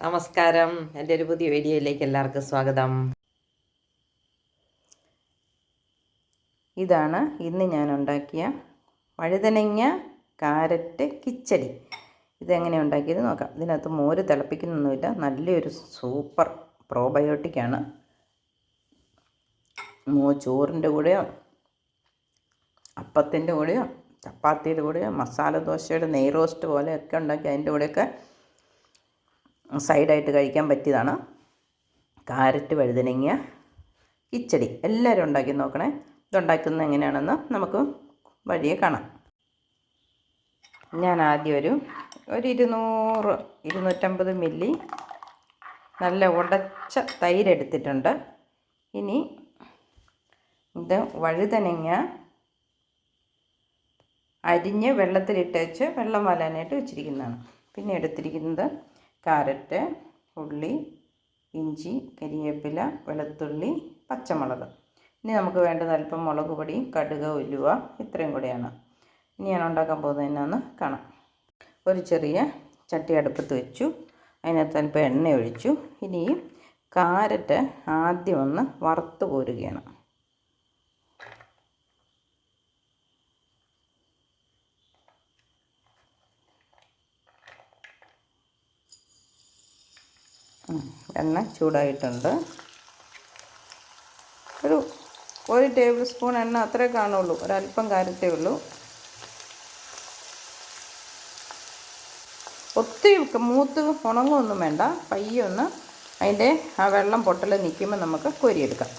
നമസ്കാരം. എന്റെ ഒരു പുതിയ വീഡിയോയിലേക്ക് എല്ലാവർക്കും സ്വാഗതം. ഇതാണ് ഇന്ന് ഞാൻ ഉണ്ടാക്കിയ വഴുതനങ്ങ കാരറ്റ് കിച്ചടി. ഇതെങ്ങനെ ഉണ്ടാക്കിയത് നോക്കാം. ഇതിനകത്ത് മോര് തിളപ്പിക്കുന്നൊന്നുമില്ല. നല്ലൊരു സൂപ്പർ പ്രോബയോട്ടിക്കാണ് മോ ചോറിന്റെ കൂടെയോ അപ്പത്തിന്റെ കൂടെയോ ചപ്പാത്തിയുടെ കൂടെയോ മസാല ദോശയുടെ നെയ് റോസ്റ്റ് പോലെയൊക്കെ ഉണ്ടാക്കി അതിന്റെ കൂടെയൊക്കെ സൈഡായിട്ട് കഴിക്കാൻ പറ്റിയതാണ്. കാരറ്റ് വഴുതനങ്ങ കിച്ചടി. എല്ലാവരും ഉണ്ടാക്കി നോക്കണേ. ഇതുണ്ടാക്കുന്നത് എങ്ങനെയാണെന്ന് നമുക്ക് വഴിയെ കാണാം. ഞാൻ ആദ്യം ഒരു ഒരു ഇരുന്നൂറ് ഇരുന്നൂറ്റമ്പത് മില്ലി നല്ല ഉടച്ച തൈരെടുത്തിട്ടുണ്ട്. ഇനി ഇത് വഴുതനങ്ങ അരിഞ്ഞ് വെള്ളത്തിലിട്ടേച്ച് വെള്ളം വലാനായിട്ട് വെച്ചിരിക്കുന്നതാണ്. പിന്നെ എടുത്തിരിക്കുന്നത് കാരറ്റ് ഉള്ളി ഇഞ്ചി കരിയേപ്പില വെളുത്തുള്ളി പച്ചമുളക്. ഇനി നമുക്ക് വേണ്ടത് അല്പം മുളക് പൊടി കടുക് ഉലുവ ഇത്രയും കൂടിയാണ്. ഇനി ഞാൻ ഉണ്ടാക്കാൻ പോകുന്നത് എന്നാന്ന് കാണാം. ഒരു ചെറിയ ചട്ടി അടുപ്പത്ത് വെച്ചു. അതിനകത്ത് അല്പം എണ്ണ ഒഴിച്ചു. ഇനി കാരറ്റ് ആദ്യം ഒന്ന് വറുത്ത് കോരുകയാണ്. എണ്ണ ചൂടായിട്ടുണ്ട്. ഒരു ഒരു ടേബിൾ സ്പൂൺ എണ്ണ അത്രേ കാണുള്ളൂ. ഒരല്പം കാര്യത്തേ ഉള്ളൂ. ഒത്തിരി മൂത്ത് ഉണങ്ങുമൊന്നും വേണ്ട. പയ്യെ ഒന്ന് അതിന്റെ ആ വെള്ളം പൊട്ടൽ നിൽക്കുമ്പോൾ നമുക്ക് കോരിയെടുക്കാം.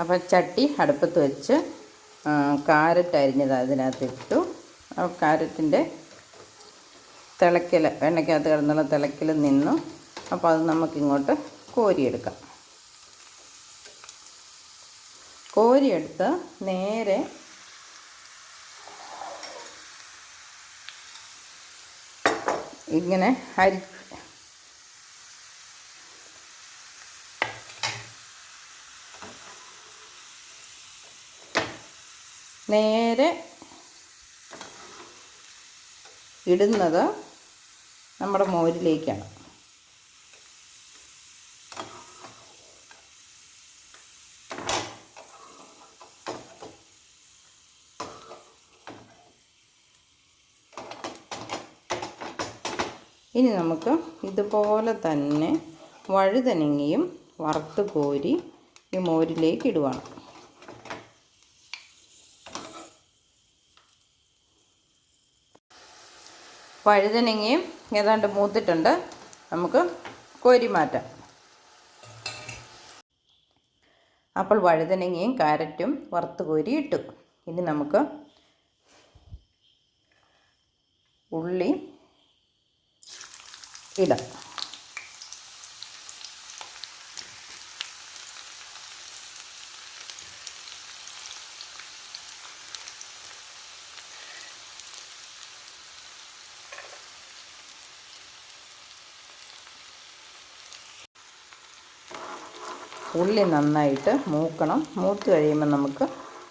അപ്പോൾ ചട്ടി അടുപ്പത്ത് വെച്ച് കാരറ്റ് അരിഞ്ഞത് അതിനകത്ത് ഇട്ടു ആ കാരറ്റിന്റെ തിളയ്ക്കൽ എണ്ണയ്ക്കകത്ത് കിടന്നുള്ള തിളയ്ക്കൽ നിന്നു. അപ്പോൾ അത് നമുക്കിങ്ങോട്ട് കോരിയെടുക്കാം. കോരിയെടുത്ത് നേരെ ഇങ്ങനെ അരി നേരെ ഇടുന്നത് നമ്മുടെ മോരിലേക്കാണ്. ഇനി നമുക്ക് ഇതുപോലെ തന്നെ വഴുതനങ്ങയും വറുത്ത് കോരി ഈ മോരിലേക്ക് ഇടുവാണ്. വഴുതനങ്ങയും ഏതാണ്ട് മൂത്തിട്ടുണ്ട്. നമുക്ക് കോരി മാറ്റാം. അപ്പോൾ വഴുതനങ്ങയും കാരറ്റും വറുത്ത് കോരി ഇട്ടു. ഇനി നമുക്ക് ഉള്ളി ഇടാം ഉള്ളി നന്നായിട്ട് മൂക്കണം. മൂത്ത് കഴിയുമ്പോൾ നമുക്ക്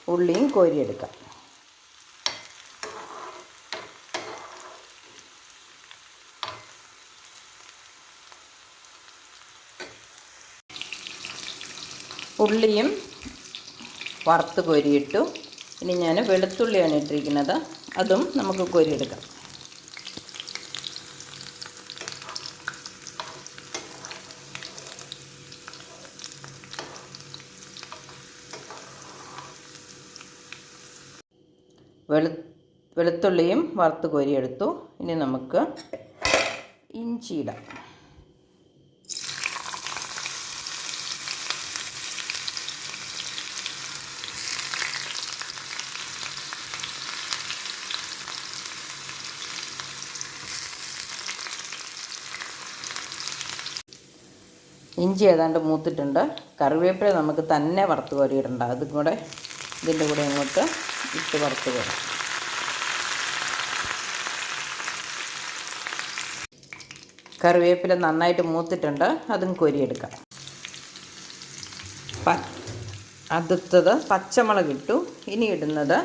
ഉള്ളിയും കോരിയെടുക്കാം. ഉള്ളിയും വറുത്ത് കോരിയിട്ടു. ഇനി ഞാൻ വെളുത്തുള്ളിയാണ് ഇട്ടിരിക്കുന്നത്. അതും നമുക്ക് കോരിയെടുക്കാം. വെളു വെളുത്തുള്ളിയും വറുത്ത് കോരിയെടുത്തു. ഇനി നമുക്ക് ഇഞ്ചി ഇഞ്ചി ഏതാണ്ട് മൂത്തിട്ടുണ്ട്. കറിവേപ്പില നമുക്ക് തന്നെ വറുത്ത് കോരിയിടണ്ട അതും കൂടെ ഇതിന്റെ കൂടെ ഇങ്ങോട്ട് ഇട്ട് വറുത്ത് കോരാം കറിവേപ്പില നന്നായിട്ട് മൂത്തിട്ടുണ്ട്. അതും കോരിയെടുക്കാം. പ അടുത്തത് പച്ചമുളക് ഇട്ടു. ഇനി ഇടുന്നത്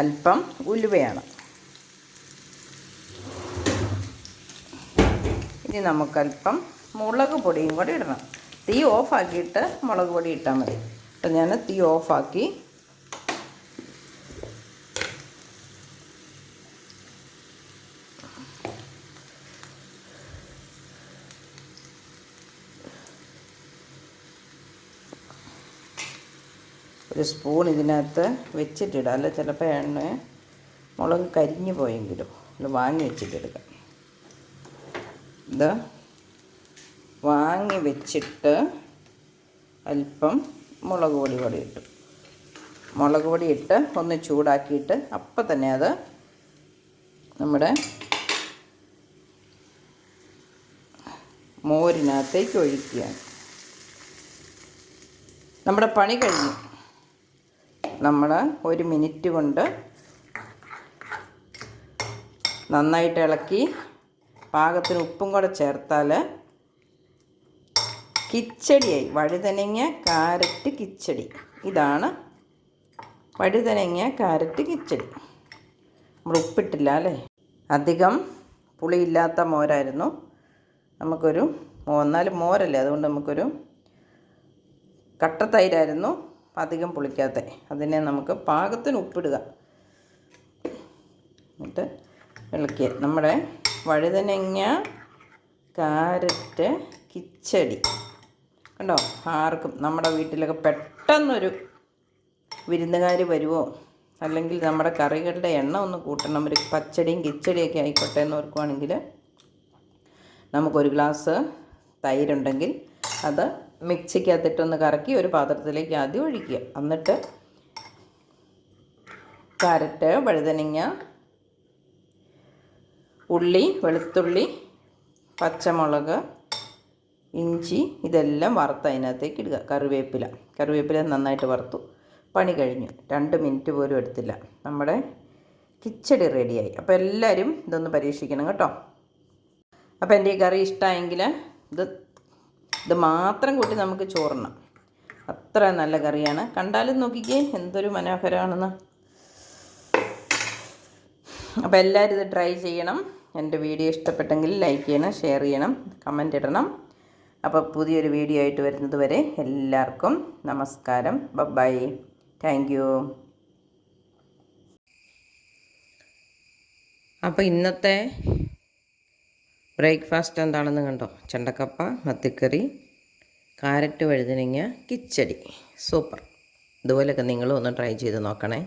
അല്പം ഉലുവയാണ്. ഇനി നമുക്കല്പം മുളക് പൊടിയും കൂടി ഇടണം. തീ ഓഫാക്കിയിട്ട് മുളക് പൊടി ഇട്ടാൽ മതി. അപ്പം ഞാൻ തീ ഓഫാക്കി ഒരു സ്പൂൺ ഇതിനകത്ത് വെച്ചിട്ടിടാം. അല്ല ചിലപ്പോൾ എണ്ണ മുളക് കരിഞ്ഞു പോയെങ്കിലും വാങ്ങി വെച്ചിട്ടെടുക്കാം ഇത് വാങ്ങി വെച്ചിട്ട് അല്പം മുളക് പൊടി കൂടി ഇട്ടു. മുളക് പൊടി ഇട്ട് ഒന്ന് ചൂടാക്കിയിട്ട് അപ്പം തന്നെ അത് നമ്മുടെ മോരിനകത്തേക്ക് ഒഴിക്കുകയാണ്. നമ്മുടെ പണി കഴിഞ്ഞു. നമ്മൾ ഒരു മിനിറ്റ് കൊണ്ട് നന്നായിട്ട് ഇളക്കി പാകത്തിന് ഉപ്പും കൂടെ ചേർത്താൽ കിച്ചടിയായി. വഴുതനങ്ങ കാരറ്റ് കിച്ചടി. ഇതാണ് വഴുതനങ്ങ കാരറ്റ് കിച്ചടി. നമ്മൾ ഉപ്പിട്ടില്ല അല്ലേ? അധികം പുളിയില്ലാത്ത മോരായിരുന്നു. നമുക്കൊരു എന്നാലും മോരല്ലേ? അതുകൊണ്ട് നമുക്കൊരു കട്ടത്തൈരായിരുന്നു. അധികം പുളിക്കാത്ത. അതിനെ നമുക്ക് പാകത്തിന് ഉപ്പിടുക. എന്നിട്ട് ഇളക്കിയ നമ്മുടെ വഴുതനങ്ങ കാരറ്റ് കിച്ചടി. കണ്ടോ? ആർക്കും നമ്മുടെ വീട്ടിലൊക്കെ പെട്ടെന്നൊരു വിരുന്നുകാർ വരുമോ അല്ലെങ്കിൽ നമ്മുടെ കറികളുടെ എണ്ണ ഒന്ന് കൂട്ടണം. ഒരു പച്ചടിയും കിച്ചടിയൊക്കെ ആയിക്കോട്ടെ എന്ന് ഓർക്കുവാണെങ്കിൽ നമുക്കൊരു ഗ്ലാസ് തൈരുണ്ടെങ്കിൽ അത് മിക്സിക്കകത്തിട്ടൊന്ന് കറക്കി ഒരു പാത്രത്തിലേക്ക് ആദ്യം ഒഴിക്കുക. എന്നിട്ട് കാരറ്റ് വഴുതനങ്ങ ഉള്ളി വെളുത്തുള്ളി പച്ചമുളക് ഇഞ്ചി ഇതെല്ലാം വറുത്ത് അതിനകത്തേക്ക് ഇടുക. കറിവേപ്പില. കറിവേപ്പില നന്നായിട്ട് വറുത്തു. പണി കഴിഞ്ഞു. രണ്ട് മിനിറ്റ് പോലും എടുത്തില്ല. നമ്മുടെ കിച്ചടി റെഡിയായി. അപ്പോൾ എല്ലാവരും ഇതൊന്ന് പരീക്ഷിക്കണം കേട്ടോ. അപ്പോൾ എന്റെ ഈ കറി ഇഷ്ടമായെങ്കിൽ ഇത് ഇത് മാത്രം കൂട്ടി നമുക്ക് ചോറണം അത്ര നല്ല കറിയാണ്. കണ്ടാലും നോക്കിക്കേ എന്തൊരു മനോഹരമാണെന്ന്. അപ്പോൾ എല്ലാവരും ഇത് ട്രൈ ചെയ്യണം. എന്റെ വീഡിയോ ഇഷ്ടപ്പെട്ടെങ്കിൽ ലൈക്ക് ചെയ്യണം ഷെയർ ചെയ്യണം കമന്റ് ഇടണം. അപ്പോൾ പുതിയൊരു വീഡിയോ ആയിട്ട് വരുന്നത് വരെ എല്ലാവർക്കും നമസ്കാരം. ബൈ താങ്ക് യു അപ്പോൾ ഇന്നത്തെ ബ്രേക്ക്ഫാസ്റ്റ് എന്താണെന്ന് കണ്ടോ? ചെണ്ടക്കപ്പ മത്തിക്കറി കാരറ്റ് വഴുതനങ്ങ കിച്ചടി. സൂപ്പർ. ഇതുപോലെയൊക്കെ നിങ്ങളും ഒന്ന് ട്രൈ ചെയ്ത് നോക്കണേ.